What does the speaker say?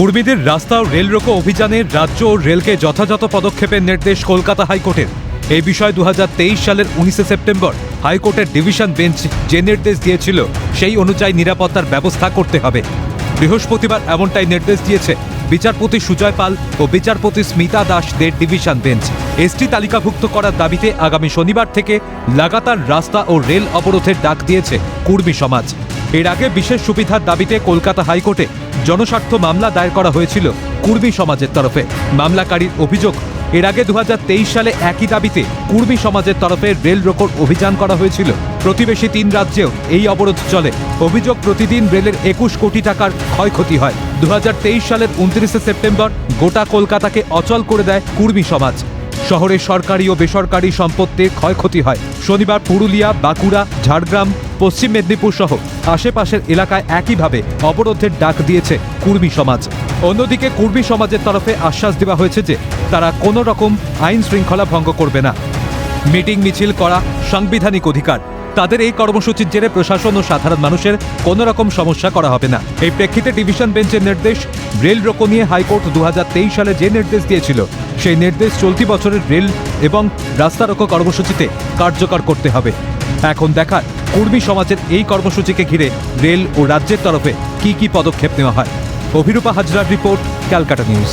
কর্মীদের রাস্তা ও রেল রোকো অভিযানে রাজ্য ও রেলকে যথাযথ পদক্ষেপের নির্দেশ কলকাতা হাইকোর্টের। এই বিষয়ে দু হাজার তেইশ সালের উনিশে সেপ্টেম্বর হাইকোর্টের ডিভিশন বেঞ্চ যে নির্দেশ দিয়েছিল, সেই অনুযায়ী নিরাপত্তার ব্যবস্থা করতে হবে। বৃহস্পতিবার এমনটাই নির্দেশ দিয়েছে বিচারপতি সুজয় পাল ও বিচারপতি স্মিতা দাসদের ডিভিশন বেঞ্চ। এসটি তালিকাভুক্ত করার দাবিতে আগামী শনিবার থেকে লাগাতার রাস্তা ও রেল অবরোধের ডাক দিয়েছে কুর্মী সমাজ। এর আগে বিশেষ সুবিধার দাবিতে কলকাতা হাইকোর্টে জনস্বার্থ মামলা দায়ের করা হয়েছিল কুর্মী সমাজের তরফে। মামলাকারীর অভিযোগ, এর আগে দু হাজার তেইশ সালে একই দাবিতে কুর্মী সমাজের তরফে রেল রোকোর অভিযান করা হয়েছিল। প্রতিবেশী তিন রাজ্যেও এই অবরোধ চলে। অভিযোগ, প্রতিদিন রেলের একুশ কোটি টাকার ক্ষয়ক্ষতি হয়। দু হাজার তেইশ সালের উনত্রিশে সেপ্টেম্বর গোটা কলকাতাকে অচল করে দেয় কুর্মী সমাজ। শহরে সরকারি ও বেসরকারি সম্পত্তির ক্ষয়ক্ষতি হয়। শনিবার পুরুলিয়া, বাঁকুড়া, ঝাড়গ্রাম পশ্চিম মেদিনীপুর সহ আশেপাশের এলাকায় একইভাবে অবরোধের ডাক দিয়েছে কুর্মী সমাজ। অন্যদিকে কুর্মী সমাজের তরফে আশ্বাস দেওয়া হয়েছে যে তারা কোনো রকম আইন শৃঙ্খলা ভঙ্গ করবে না। মিটিং মিছিল করা সাংবিধানিক অধিকার। তাদের এই কর্মসূচির জেরে প্রশাসন ও সাধারণ মানুষের কোনো রকম সমস্যা করা হবে না। এই প্রেক্ষিতে ডিভিশন বেঞ্চের নির্দেশ, রেল রোকো নিয়ে হাইকোর্ট দু হাজার তেইশ সালে যে নির্দেশ দিয়েছিল, সেই নির্দেশ চলতি বছরের রেল এবং রাস্তা রোকো কর্মসূচিতে কার্যকর করতে হবে। এখন দেখার কর্মী সমাজের এই কর্মসূচিকে ঘিরে রেল ও রাজ্যের তরফে কি কি পদক্ষেপ নেওয়া হয়। অভিরূপা হাজরার রিপোর্ট, ক্যালকাটা নিউজ।